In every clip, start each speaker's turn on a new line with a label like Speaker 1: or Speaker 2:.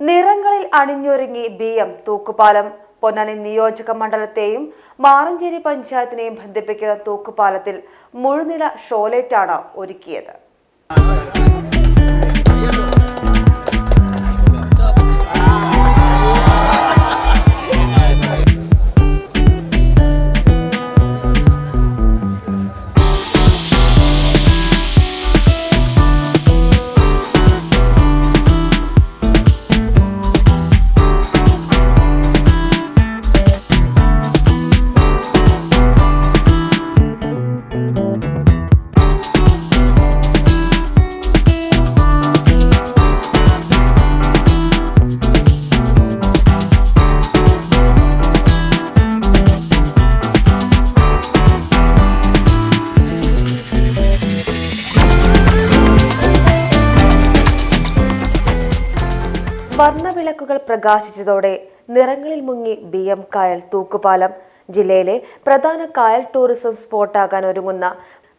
Speaker 1: നിറങ്ങളിൽ അണിഞ്ഞൊരുങ്ങി B M തൂക്കുപാലം. പൊന്നാനി നിയോജക മണ്ഡലത്തെയും മാറഞ്ചേരി പഞ്ചായത്തിനെയും ബന്ധിപ്പിക്കുന്ന തൂക്കുപാലത്തിൽ മുഴുനില ഷോലേറ്റാണ് ഒരുക്കിയത്. വർണവിളക്കുകൾ പ്രകാശിച്ചതോടെ നിറങ്ങളിൽ മുങ്ങി ബി എം കായൽ തൂക്കുപാലം. ജില്ലയിലെ പ്രധാന കായൽ ടൂറിസം സ്പോട്ടാകാൻ ഒരുങ്ങുന്ന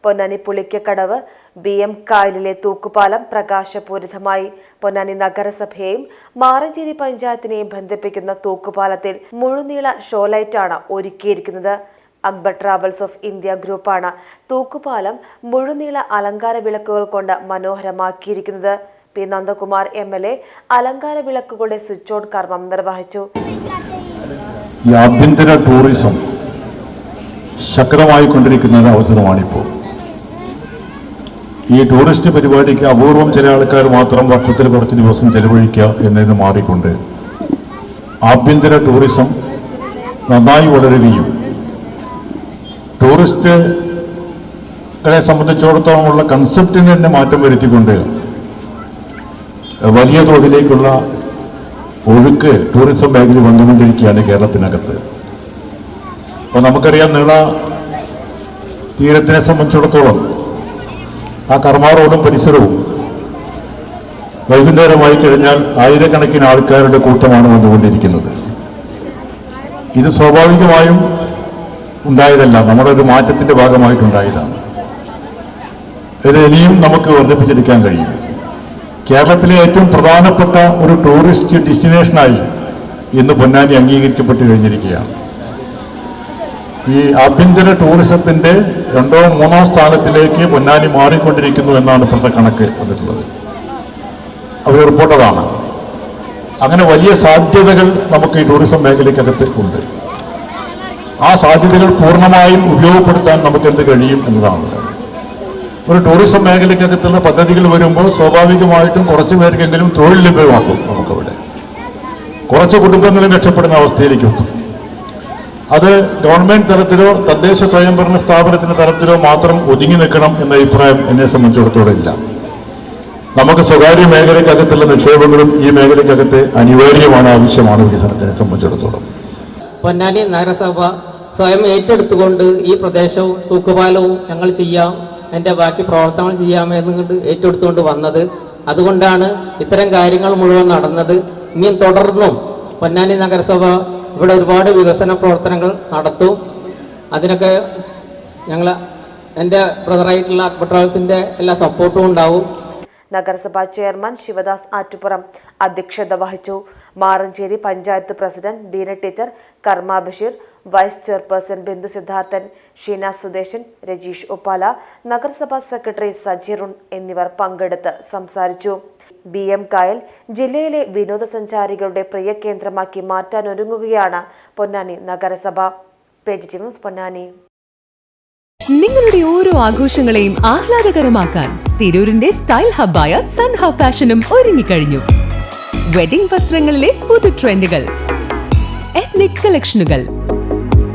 Speaker 1: പൊന്നാനി പുളിക്കക്കടവ് ബി എം കായലിലെ തൂക്കുപാലം പ്രകാശപൂരിതമായി. പൊന്നാനി നഗരസഭയെയും മാറഞ്ചേരി പഞ്ചായത്തിനെയും ബന്ധിപ്പിക്കുന്ന തൂക്കുപാലത്തിൽ മുഴുനീള ഷോലൈറ്റാണ് ഒരുക്കിയിരിക്കുന്നത്. അക്ബർ ട്രാവൽസ് ഓഫ് ഇന്ത്യ ഗ്രൂപ്പാണ് തൂക്കുപാലം മുഴുനീള അലങ്കാര വിളക്കുകൾ കൊണ്ട് മനോഹരമാക്കിയിരിക്കുന്നത്. P Nandakumar M L A അലങ്കാര വിളക്കുകളുടെ സ്വിച്ച് ഓൺ കർമ്മം നിർവഹിച്ചു.
Speaker 2: ആഭ്യന്തര ടൂറിസം ശക്തമായി കൊണ്ടിരിക്കുന്ന ഒരു അവസരമാണിപ്പോൾ. ഈ ടൂറിസ്റ്റ് പരിപാടിക്ക് അപൂർവം ചില ആൾക്കാർ മാത്രം വർഷത്തിൽ കുറച്ച് ദിവസം ചെലവഴിക്കുക എന്നതിന് മാറിക്കൊണ്ട് ആഭ്യന്തര ടൂറിസം നന്നായി വളരുകയും ടൂറിസ്റ്റുകളെ സംബന്ധിച്ചിടത്തോളമുള്ള കൺസെപ്റ്റിന് തന്നെ മാറ്റം വരുത്തിക്കൊണ്ട് വലിയ തോതിലേക്കുള്ള ഒഴുക്ക് ടൂറിസം മേഖല വന്നുകൊണ്ടിരിക്കുകയാണ് കേരളത്തിനകത്ത്. അപ്പോൾ നമുക്കറിയാം നീള തീരത്തിനെ സംബന്ധിച്ചിടത്തോളം ആ കർമ്മ റോഡും പരിസരവും വൈകുന്നേരമായി കഴിഞ്ഞാൽ ആയിരക്കണക്കിന് ആൾക്കാരുടെ കൂട്ടമാണ് വന്നുകൊണ്ടിരിക്കുന്നത്. ഇത് സ്വാഭാവികമായും ഉണ്ടായതല്ല. നമ്മുടെ ഒരു മാറ്റത്തിന്റെ ഭാഗമായിട്ടുണ്ടായതാണ്. ഇത് ഇനിയും നമുക്ക് വർദ്ധിപ്പിച്ചെടുക്കാൻ കഴിയും കേരളത്തിലെ ഏറ്റവും പ്രധാനപ്പെട്ട ഒരു ടൂറിസ്റ്റ് ഡെസ്റ്റിനേഷനായി ഇന്ന് പൊന്നാനി അംഗീകരിക്കപ്പെട്ട് കഴിഞ്ഞിരിക്കുകയാണ്. ഈ ആഭ്യന്തര ടൂറിസത്തിന്റെ രണ്ടോ മൂന്നോ സ്ഥാനത്തിലേക്ക് പൊന്നാനി മാറിക്കൊണ്ടിരിക്കുന്നു എന്നാണ് ഇപ്പോഴത്തെ കണക്ക് വന്നിട്ടുള്ളത്. അവർ റിപ്പോർട്ടതാണ്. അങ്ങനെ വലിയ സാധ്യതകൾ നമുക്ക് ഈ ടൂറിസം മേഖലയ്ക്കകത്ത് ഉണ്ട്. ആ സാധ്യതകൾ പൂർണമായും ഉപയോഗപ്പെടുത്താൻ നമുക്ക് എന്ത് കഴിയും എന്നതാണ്. ഒരു ടൂറിസം മേഖലയ്ക്കകത്തുള്ള പദ്ധതികൾ വരുമ്പോൾ സ്വാഭാവികമായിട്ടും കുറച്ച് പേർക്കെങ്കിലും തൊഴിൽ ലഭ്യമാക്കും നമുക്കവിടെ. കുറച്ച് കുടുംബങ്ങളും രക്ഷപ്പെടുന്ന അവസ്ഥയിലേക്ക് എത്തും. അത് ഗവൺമെന്റ് തലത്തിലോ തദ്ദേശ സ്വയംഭരണ സ്ഥാപനത്തിന്റെ തലത്തിലോ മാത്രം ഒതുങ്ങി നിൽക്കണം എന്ന അഭിപ്രായം എന്നെ സംബന്ധിച്ചിടത്തോളം ഇല്ല. നമുക്ക് സ്വകാര്യ മേഖലയ്ക്കകത്തുള്ള നിക്ഷേപങ്ങളും ഈ മേഖലയ്ക്കകത്ത് അനിവാര്യമാണ് ആവശ്യമാണ് വികസനത്തിനെ സംബന്ധിച്ചിടത്തോളം.
Speaker 3: പൊന്നാനി നഗരസഭ സ്വയം ഏറ്റെടുത്തുകൊണ്ട് ഈ പ്രദേശവും തൂക്കുപാലവും ഞങ്ങൾ ചെയ്യാം. എന്റെ ബാക്കി പ്രവർത്തനങ്ങൾ ചെയ്യാമെന്നുകൊണ്ട് ഏറ്റെടുത്തുകൊണ്ട് വന്നത്. അതുകൊണ്ടാണ് ഇത്തരം കാര്യങ്ങൾ മുഴുവൻ നടന്നത്. ഇനിയും തുടർന്നും പൊന്നാനി നഗരസഭ ഇവിടെ ഒരുപാട് വികസന പ്രവർത്തനങ്ങൾ നടത്തും. അതിനൊക്കെ ഞങ്ങൾ എന്റെ ബ്രദറായിട്ടുള്ള ട്രാവൽസിന്റെ എല്ലാ സപ്പോർട്ടും ഉണ്ടാവും.
Speaker 1: നഗരസഭാ ചെയർമാൻ ശിവദാസ് ആറ്റുപുറം അധ്യക്ഷത വഹിച്ചു. മാറഞ്ചേരി പഞ്ചായത്ത് പ്രസിഡന്റ് ബീന ടീച്ചർ കർമ്മ ബഷീർ വൈസ് ചെയർപേഴ്സൺ ബിന്ദു സിദ്ധാർത്ഥൻ ഷീന സുദേശൻ രജീഷ് ഉപ്പാല നഗരസഭാ സെക്രട്ടറി സജീറുൺ എന്നിവർ പങ്കെടുത്ത് സംസാരിച്ചു. ബി എം കായൽ ജില്ലയിലെ വിനോദസഞ്ചാരികളുടെ പ്രിയ കേന്ദ്രമാക്കി മാറ്റാനൊരുങ്ങുകയാണ് പൊന്നാനി നഗരസഭ. പേജ് പൊന്നാനി.
Speaker 4: നിങ്ങളുടെ ഓരോ ആഘോഷങ്ങളെയും ആഹ്ലാദകരമാക്കാൻ തിരൂരിന്റെ സ്റ്റൈൽ ഹബ്ബായ സൺ ഹബ് ഫാഷനും ഒരുങ്ങിക്കഴിഞ്ഞു. വെഡിംഗ് വസ്ത്രങ്ങളിലെ പുതു ട്രെൻഡുകൾ എത്നിക് കളക്ഷനുകൾ